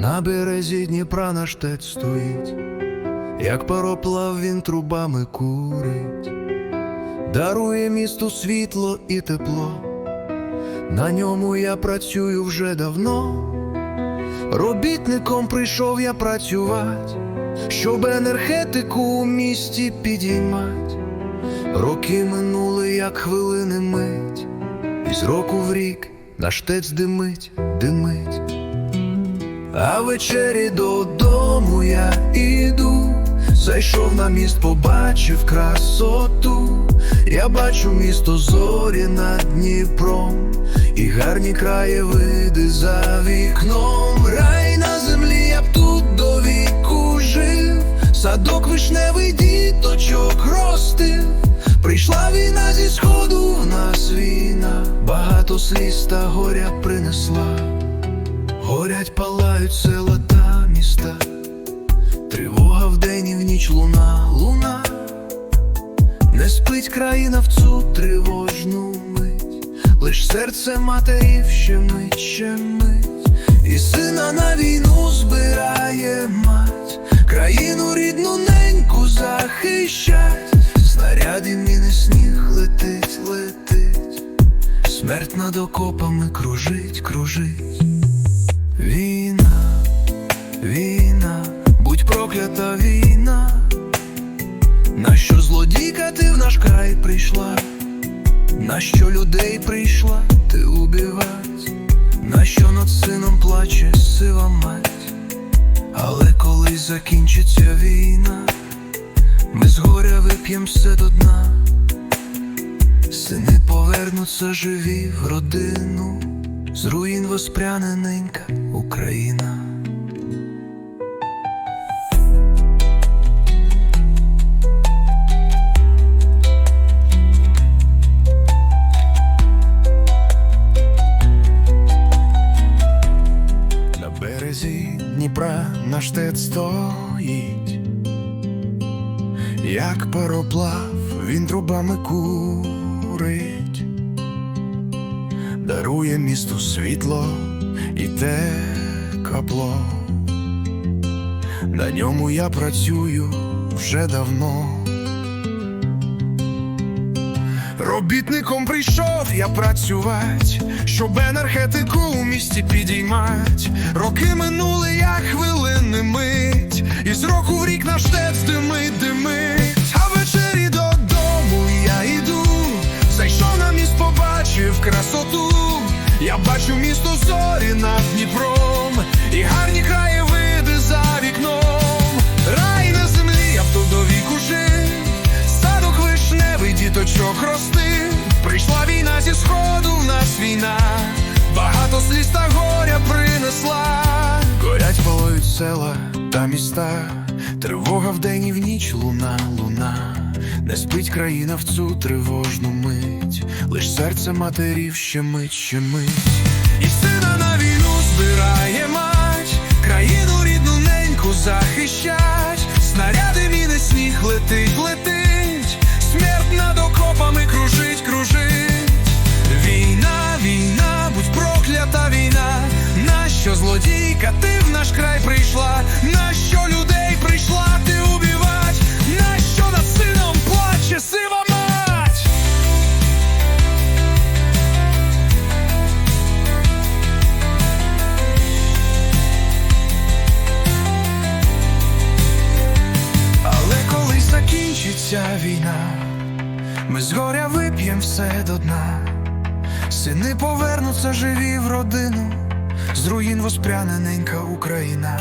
На березі Дніпра наш тет стоїть, як пароплав він трубами курить, дарує місту світло і тепло, на ньому я працюю вже давно. Робітником прийшов я працювати, щоб енергетику у місті підіймать. Роки минули, як хвилини мить, і з року в рік наш тець димить, димить. А ввечері додому я іду, зайшов на міст, побачив красоту. Я бачу місто зорі над Дніпром, і гарні краєвиди за вікном. Рай на землі, я б тут до віку жив, садок вишневий діточок ростив. Прийшла війна зі сходу, в нас війна, багато сліз та горя принесла. Горять, палають села та міста, тривога вдень і в ніч луна, луна, не спить країна в цю тривожну мить, лиш серце матерів щемить, щемить, і сина на війну збирає мать, країну рідну неньку захищать, снаряди міни сніг летить, летить, смерть над окопами кружить, кружить. Війна, війна, будь проклята війна, нащо злодійка ти в наш край прийшла, нащо людей прийшла ти убивать, нащо над сином плаче сива мать, але коли закінчиться війна, ми з горя вип'єм все до дна, сини повернуться живі в родину. З руїн воспряне ненька Україна. На березі Дніпра наш тет стоїть, як пароплав, він трубами курить дарує місту світло і тепло. На ньому я працюю вже давно. Робітником прийшов я працювать, щоб енергетику у місті підіймать. Роки минули, як хвилини Я бачу місто зорі над Дніпром, і гарні краєвиди за вікном. Рай на землі, я б тут до віку жив, садок вишневий діточок ростив. Прийшла війна зі сходу, в нас війна, багато сліз та горя принесла. Горять палають села та міста, тривога вдень і в ніч луна, луна. Не спить країна в цю тривожну мить, лиш серце матерів ще мить, ще мить, І сина на війну збирає мать, країну рідну неньку захищать, війна, ми з горя вип'єм все до дна. Сини повернуться живі в родину, з руїн воспряне ненька Україна.